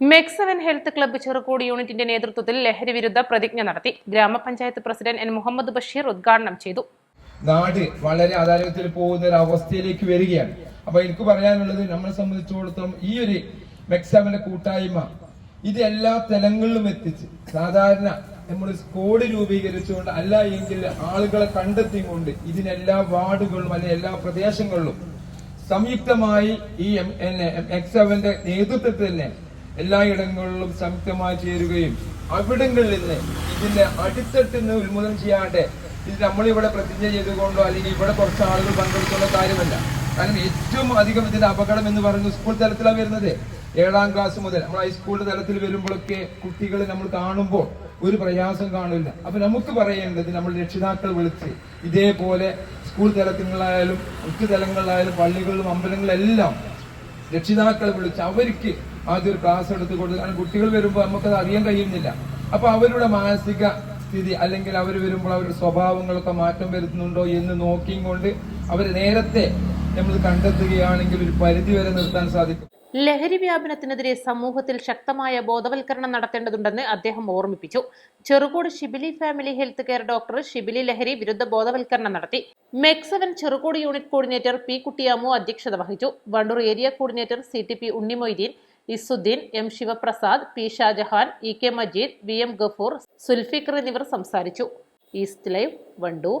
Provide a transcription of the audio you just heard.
മെക്സവൻ health club Cherukode യൂണിറ്റിന്റെ നേതൃത്വത്തിൽ ലഹരി വിരുദ്ധ പ്രതിജ്ഞ നടത്തി. ഗ്രാമപഞ്ചായത്ത് പ്രസിഡന്റ് എൻ മുഹമ്മദ് ബഷീർ ഉദ്ഘാടനം ചെയ്തു. നാട് വളരെ അദാലത്തിൽ പോകുന്ന ഒരു അവസ്ഥയിലേക്ക് വരികയാണ്. അപ്പൊ എനിക്ക് പറയാനുള്ളത് നമ്മളെ സംബന്ധിച്ചിടത്തോളം ഈ ഒരു മെക്സാമിന്റെ കൂട്ടായ്മ ഇത് എല്ലാ തലങ്ങളിലും എത്തിച്ച് സാധാരണ നമ്മൾ സ്കോഡ് രൂപീകരിച്ചുകൊണ്ട് അല്ല എങ്കിൽ ആളുകളെ കണ്ടെത്തിക്കൊണ്ട് ഇതിനെല്ലാ വാർഡുകളിലും അല്ലെങ്കിൽ എല്ലാ പ്രദേശങ്ങളിലും സംയുക്തമായി ഈ എക്സവന്റെ നേതൃത്വത്തിൽ തന്നെ എല്ലായിടങ്ങളിലും സംയുക്തമായി ചേരുകയും അവിടങ്ങളിൽ നിന്ന് ഇതിന്റെ അടിത്തട്ടിൽ നിന്ന് ഉന്മൂലനം ചെയ്യാണ്ട് ഇത് നമ്മളിവിടെ പ്രതിജ്ഞ ചെയ്തുകൊണ്ടോ അല്ലെങ്കിൽ ഇവിടെ കുറച്ച് ആളുകൾ പങ്കെടുത്തുള്ള കാര്യമല്ല. കാരണം ഏറ്റവും അധികം ഇതിന്റെ അപകടം എന്ന് പറയുന്നത് സ്കൂൾ തലത്തിലാണ് വരുന്നത്. ഏഴാം ക്ലാസ് മുതൽ നമ്മൾ ഹൈസ്കൂൾ തലത്തിൽ വരുമ്പോഴൊക്കെ കുട്ടികളെ നമ്മൾ കാണുമ്പോൾ ഒരു പ്രയാസം കാണില്ല. അപ്പൊ നമുക്ക് പറയേണ്ടത് നമ്മൾ രക്ഷിതാക്കൾ വിളിച്ച് ഇതേപോലെ സ്കൂൾ തലങ്ങളിലായാലും പള്ളികളിലും അമ്പലങ്ങളിലെല്ലാം രക്ഷിതാക്കളെ വിളിച്ച് അവർക്ക് ആദ്യം ഒരു ക്ലാസ് എടുത്ത് കൊടുത്ത് കാരണം കുട്ടികൾ വരുമ്പോൾ നമുക്കത് അറിയാൻ കഴിയുന്നില്ല. അപ്പൊ അവരുടെ മാനസിക സ്ഥിതി അല്ലെങ്കിൽ അവർ വരുമ്പോൾ അവരുടെ സ്വഭാവങ്ങളൊക്കെ മാറ്റം വരുത്തുന്നുണ്ടോ എന്ന് നോക്കിയും കൊണ്ട് അവർ നേരത്തെ നമ്മൾ കണ്ടെത്തുകയാണെങ്കിൽ ഒരു പരിധി വരെ നിർത്താൻ സാധിക്കും. ലഹരി വ്യാപനത്തിനെതിരെ സമൂഹത്തിൽ ശക്തമായ ബോധവൽക്കരണം നടത്തേണ്ടതുണ്ടെന്ന് അദ്ദേഹം ഓർമ്മിപ്പിച്ചു. Cherukode Shibili family health care doctor Shibili ലഹരി വിരുദ്ധ ബോധവൽക്കരണം നടത്തി. മെക്സവൻ Cherukode unit coordinator P Kuttiyamu അധ്യക്ഷത വഹിച്ചു. Wandoor area coordinator C T P Unnimoideen Izzudheen M Sivaprasad P Shajahan E K Majeed V M Gafoor Zulfikar എന്നിവർ സംസാരിച്ചു. East live Wandoor.